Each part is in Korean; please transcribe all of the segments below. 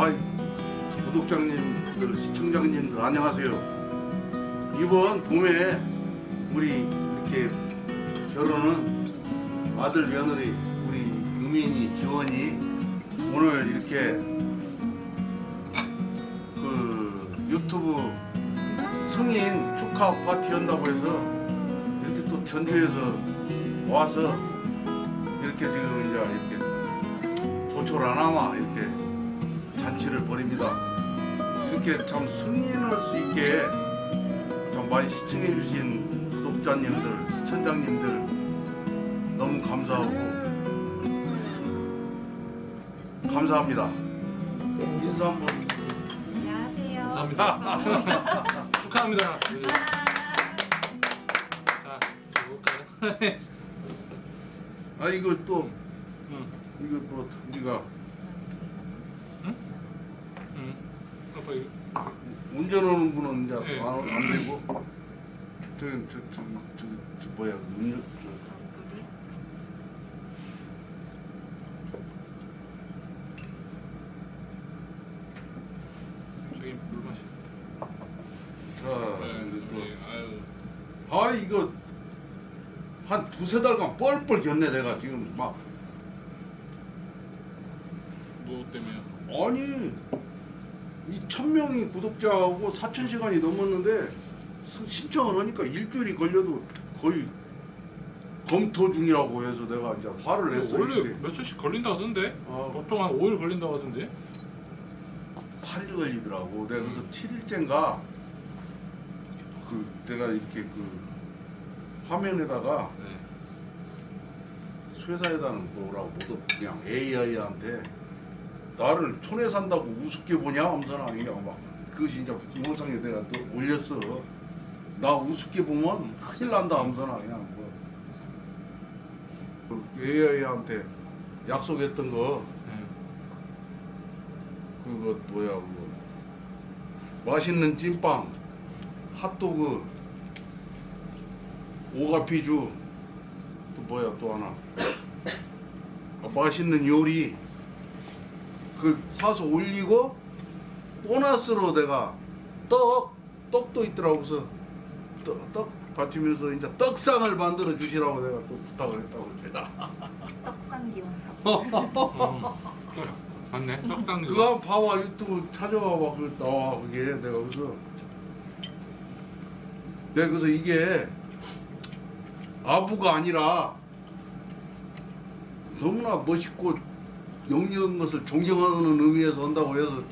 아이, 구독자님들, 시청자님들 안녕하세요. 이번 봄에 우리 이렇게 결혼은 아들 며느리 우리 유민이 지원이 오늘 이렇게 그 유튜브 승인 축하 파티 한다고 해서 이렇게 또 전주에서 와서 이렇게 지금 이제 이렇게 조촐 안 하마 이렇게 잔치를 벌입니다. 이렇게 참 승인할 수 있게 참 많이 시청해 주신 구독자님들, 시청자님들 너무 감사하고 감사합니다. 인사 한번. 안녕하세요. 감사합니다. 축하합니다. 네. 자, 볼까요? 아 이거 또 응, 이거 뭐 우리가 응. 아빠 이거. 운전하는 분은 이제 네. 안, 안 되고 저기 저 저 저, 저, 뭐야 음료 저, 저기 물 마시. 자 네, 이제 또 네, 아유. 아 이거 한 두세 달간 뻘뻘 겼네 내가 지금 막뭐 때문에? 아니 이천 명이 구독자하고 사천 시간이 넘었는데 스- 신청을 하니까 일주일이 걸려도 거의 검토 중이라고 해서 내가 이제 화를 냈어 원래 이게. 며칠씩 걸린다 하던데? 어. 보통 한 5일 걸린다고 하던데? 8일 걸리더라고. 내가 그래서 7일째인가 그 내가 이렇게 그 화면에다가 네. 회사에다는 뭐라고 못도 그냥 AI한테 나를 촌에 산다고 우습게 보냐? 하면서 그냥 막 그것이 이제 영상에 내가 또 올렸어. 나 우습게 보면 큰일 난다. 하면서 그냥 뭐. 그 AI한테 약속했던 거. 네. 그거 뭐야 그거. 맛있는 찐빵 핫도그 오가피주 또 뭐야 또 하나. 아, 맛있는 요리 그 사서 올리고 보너스로 내가 떡 떡도 있더라고. 그래서 떡, 떡 받치면서 이제 떡상을 만들어 주시라고 내가 또 부탁을 했다고 제가 떡상 기원. 음. 맞네. 떡상 그거 한번 봐봐. 유튜브 찾아봐 봐. 그 나와 그게. 내가 그래서 내가 그래서 이게 아부가 아니라 너무나 멋있고 영리한 것을 존경하는 의미에서 한다고 해서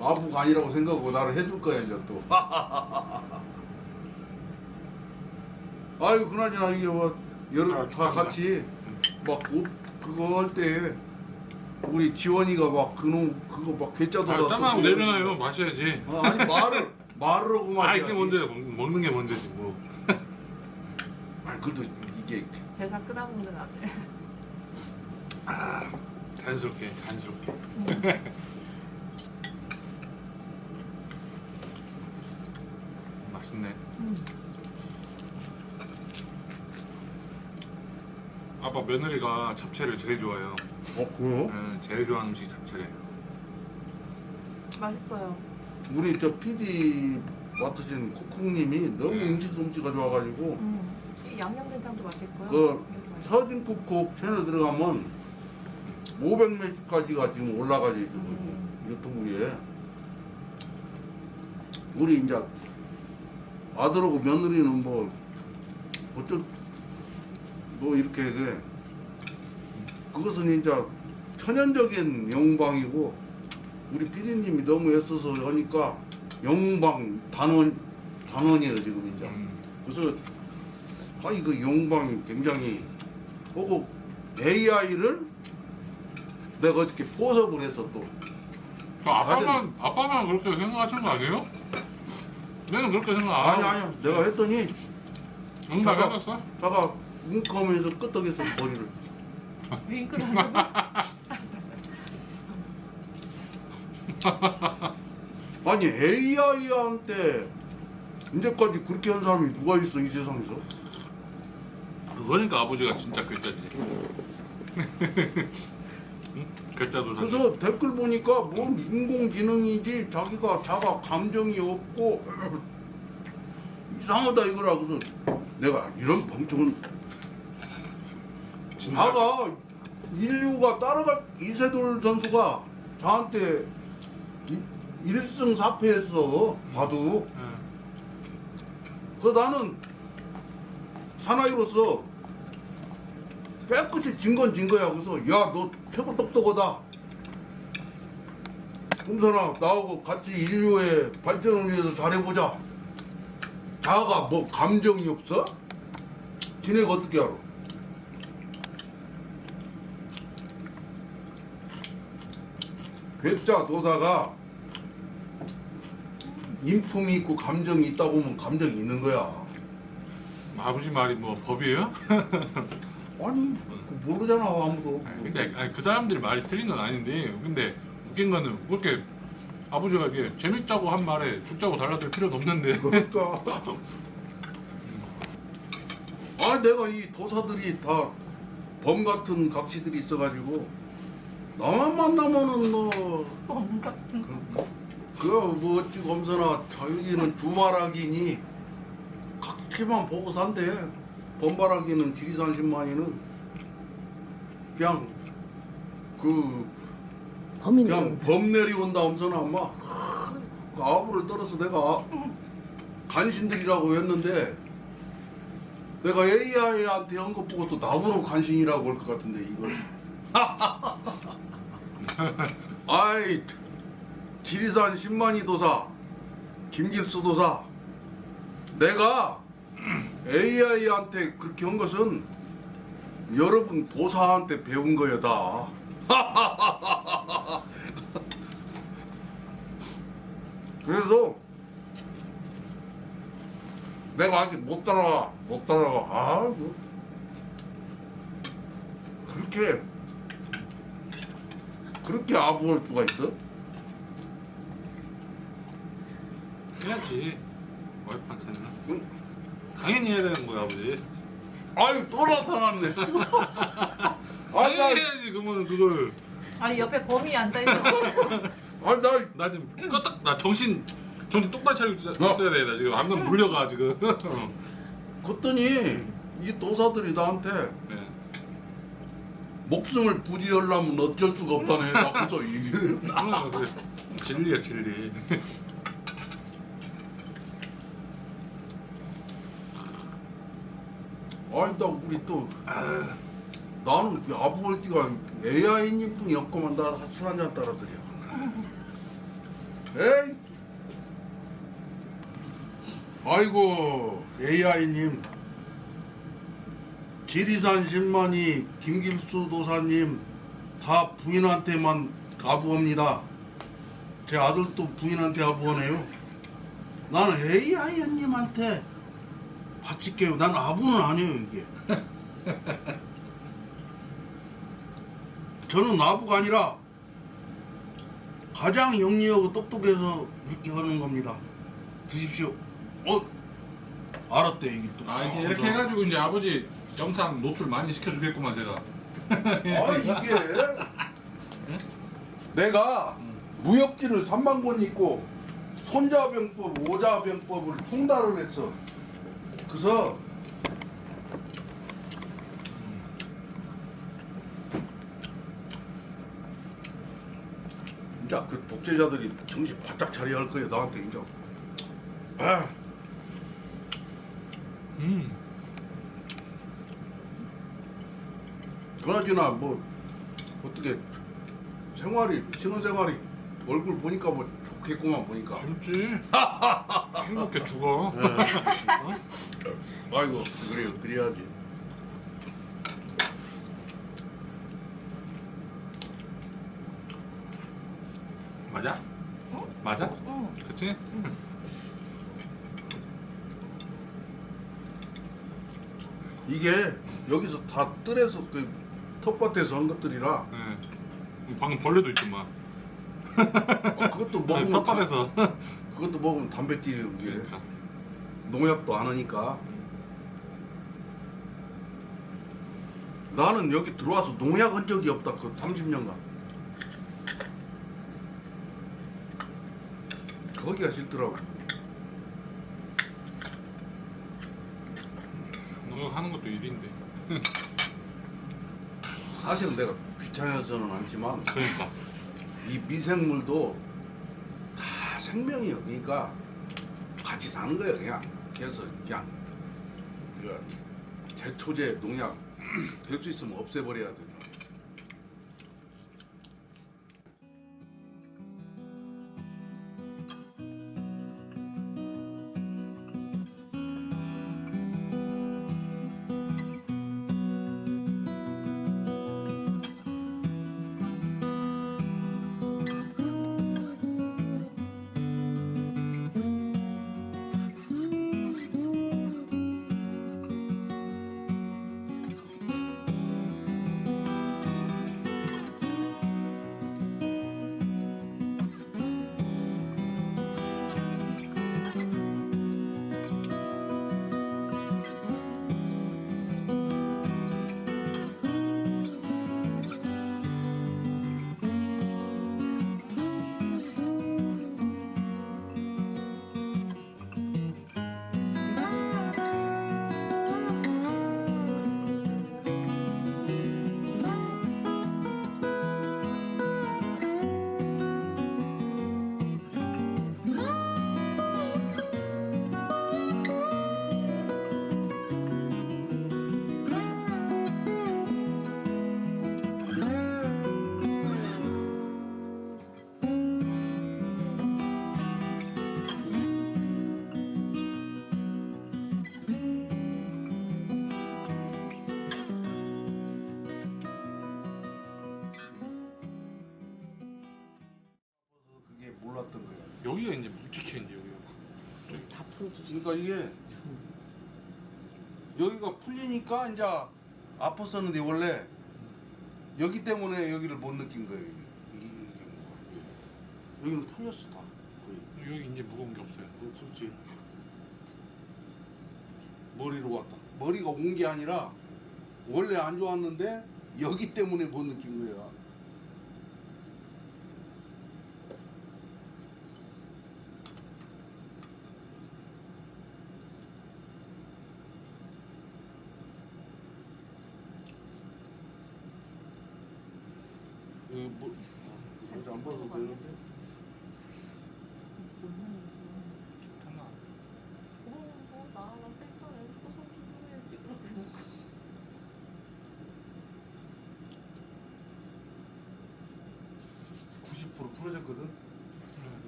아부가 아니라고 생각하고 나를 해줄 거야 이제 또 아유 그나저나 이게 뭐 여러 아, 다. 같이 막 옷 그거 할 때 우리 지원이가 막 그놈 그거 막 괴짜도 아, 땀하고 내려놔요. 마셔야지. 아, 아니 말을 말을 하고 아, 말이야. 이게 뭔데? 먹, 먹는 게 뭔데지 뭐. 아니 그래도 이게 대사 끄다보는 아들. 자연스럽게, 자연스럽게. 맛있네. 음. 아빠 며느리가 잡채를 제일 좋아해요. 어 그래요? 네, 제일 좋아하는 음식이 잡채래. 맛있어요. 우리 저 PD 맡으신 쿠쿠님이 너무 네. 음식 솜씨가 좋아가지고 음. 이 양념된장도 맛있고요. 그 여기 맛있어요. 서진 쿡쿡 채널 들어가면 500몇 가지가 지금 올라가져 있어 음. 유튜브에 우리 이제 아들하고 며느리는 뭐 어쩌 뭐 이렇게 그 그것은 이제 천연적인 영광이고 우리 PD님이 너무 애써서 하니까 영광 단원 단원이에요 지금 이제 음. 그래서 아 이거 영광이 굉장히 하고 AI를 내가 어저께 포섭을 했어 또그 아빠만 아빠만 그렇게 생각하신 거 아니에요? 내는 그렇게 생각 안 아니 하고. 아니야 내가 했더니 응, 나 해봤어? 다가 윙크하면서 끄떡했어 머리를 하고. 아니 AI한테 이제까지 그렇게 한 사람이 누가 있어 이 세상에서 그거니까 아버지가 진짜 괴짜지. 괴짜도 사실. 그래서 댓글 보니까 뭔 인공지능이지 자기가 자가 감정이 없고 이상하다 이거라 그래서 내가 이런 멍청은 진짜 자가 인류가 따라갈 이세돌 선수가 저한테 1승 4패했어 바둑 예. 그래서 나는 사나이로서 깨끗이 진 건 진 거야. 그래서 야 너 최고 똑똑하다. 금선아 나하고 같이 인류의 발전을 위해서 잘해보자. 자가 뭐 감정이 없어? 지네가 어떻게 알아? 괴짜 도사가 인품이 있고 감정이 있다 보면 감정이 있는 거야. 아버지 말이 뭐 법이에요? 아니 그 모르잖아 아무도. 아니, 근데 아니, 그 사람들이 말이 틀린 건 아닌데 근데 웃긴 거는 그렇게 아버지가 이게 재밌자고 한 말에 죽자고 달라들 필요도 없는데 그러니까. 아 내가 이 도사들이 다 범 같은 각시들이 있어가지고 나만 만나면은 뭐범 같은 거. 그뭐 어찌 검사나 자기는 두마라기니 각기만 보고 산대. 범바라기는 지리산 신만이는 그냥 그 범인 그냥 범 내려온다 엄선아 엄마 그 아부를 떨어서 내가 간신들이라고 했는데 내가 AI한테 한 것 보고 또 나보러 간신이라고 할 것 같은데 이걸. 아이 지리산 신만이 도사 김길수 도사 내가 AI한테 그렇게 한 것은 여러분 도사한테 배운 거야 다 그래서 내가 아직 못 따라가 못 따라가 아 뭐. 그렇게 그렇게 아부할 수가 있어? 해야지 와이프한테는 응? 당연히 해야 되는 거야 아버지. 아유 또 나타났네. 당연히 아나 해야지 그러면 그걸. 아니 옆에 범이 앉아 있는 아니 나 나 지금 껐다 나 정신 정신 똑바로 차리고 있어- 어. 있어야 돼 나 지금. 안면 물려가 지금. 그랬더니 이 도사들이 나한테 네. 목숨을 부지하려면 어쩔 수가 없다네. 나 그래서 이게 아. 진리야 진리 아니 나 우리 또 나는 이 아부월띠가 AI님 분이 없구만 나술 한잔 따라드려 에이! 아이고 AI님. 지리산 신만이 김길수 도사님 다 부인한테만 아부합니다. 제 아들도 부인한테 아부하네요. 나는 AI님한테 바칠게요. 난 아부는 아니에요 이게. 저는 아부가 아니라 가장 영리하고 똑똑해서 이렇게 하는 겁니다. 드십시오. 어 알았대 이게 또. 아 이제 이렇게 해가지고 이제 아버지 영상 노출 많이 시켜주겠구만 제가 아 이게 내가 무역지를 3만 권 있고 손자병법, 오자병법을 통달을 했어. 그래서 진짜 그 독재자들이 정신 바짝 차려야 할 거예요 나한테 인정. 아, 음. 그나저나 뭐 어떻게 생활이 신혼생활이 얼굴 보니까 뭐 좋겠구만 보니까. 재밌지 행복해 죽어 아이고 그래요 그래야지. 맞아? 응? 맞아? 응. 그치? 이게 여기서 다 뜰에서 그 텃밭에서 한 것들이라 네. 방금 벌레도 있더만 어, 그것도 먹으면 다- 텃밭에서 그것도 먹으면 단백질이 이게 그러니까 농약도 안 하니까. 나는 여기 들어와서 농약 한 적이 없다 그 30년간. 거기가 싫더라고. 농약하는 것도 일인데. 사실은 내가 귀찮아서는 않지만 그러니까. 이 미생물도 다 생명이에요. 그러니까 같이 사는 거야 그냥. 그래서 그냥 그 제초제 농약 될 수 있으면 없애버려야 돼. 그 여기가 이제 묵직해 이제 여기가. 저기 다 풀어주지. 그러니까 이게 여기가 풀리니까 이제 아팠었는데 원래 여기 때문에 여기를 못 느낀 거예요. 이게. 이게 뭐야. 여기는 풀렸어 다 거의. 여기 이제 무거운 게 없어요. 어, 그렇지. 머리로 왔다. 머리가 온 게 아니라 원래 안 좋았는데 여기 때문에 못 느낀 거야. 여기 뭐, 잘안 봐도 되는데. 셀카를 놓고. 90% 풀어졌거든.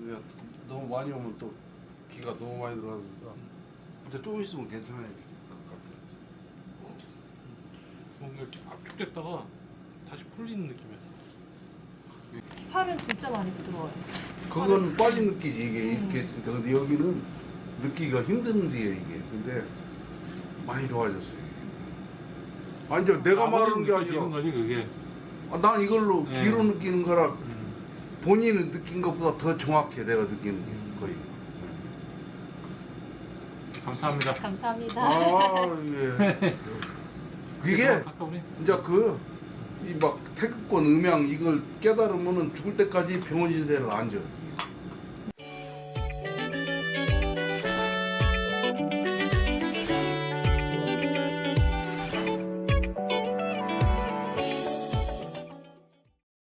그냥 너무 많이 오면 또 기가 너무 많이 들어가니까. 근데 조금 있으면 괜찮아요. 뭔가 이렇게 압축됐다가 다시 풀리는 느낌이었어. 팔은 진짜 많이 부드러워요. 그건 빨리 느끼지 이게 음. 이렇게 있으니까. 근데 여기는 느끼기가 힘든 뒤에 이게. 근데 많이 좋아졌어요. 이게. 아니 이제 내가 말하는 게 아니라 거지 그게. 아, 난 이걸로 네. 귀로 느끼는 거라 음. 본인이 느낀 것보다 더 정확해 내가 느끼는 게 음. 거의. 감사합니다. 감사합니다. 아 예. 이게 가까우네. 이제 그 이 막 태극권 음양 이걸 깨달으면은 죽을 때까지 병원 신세를 안 져.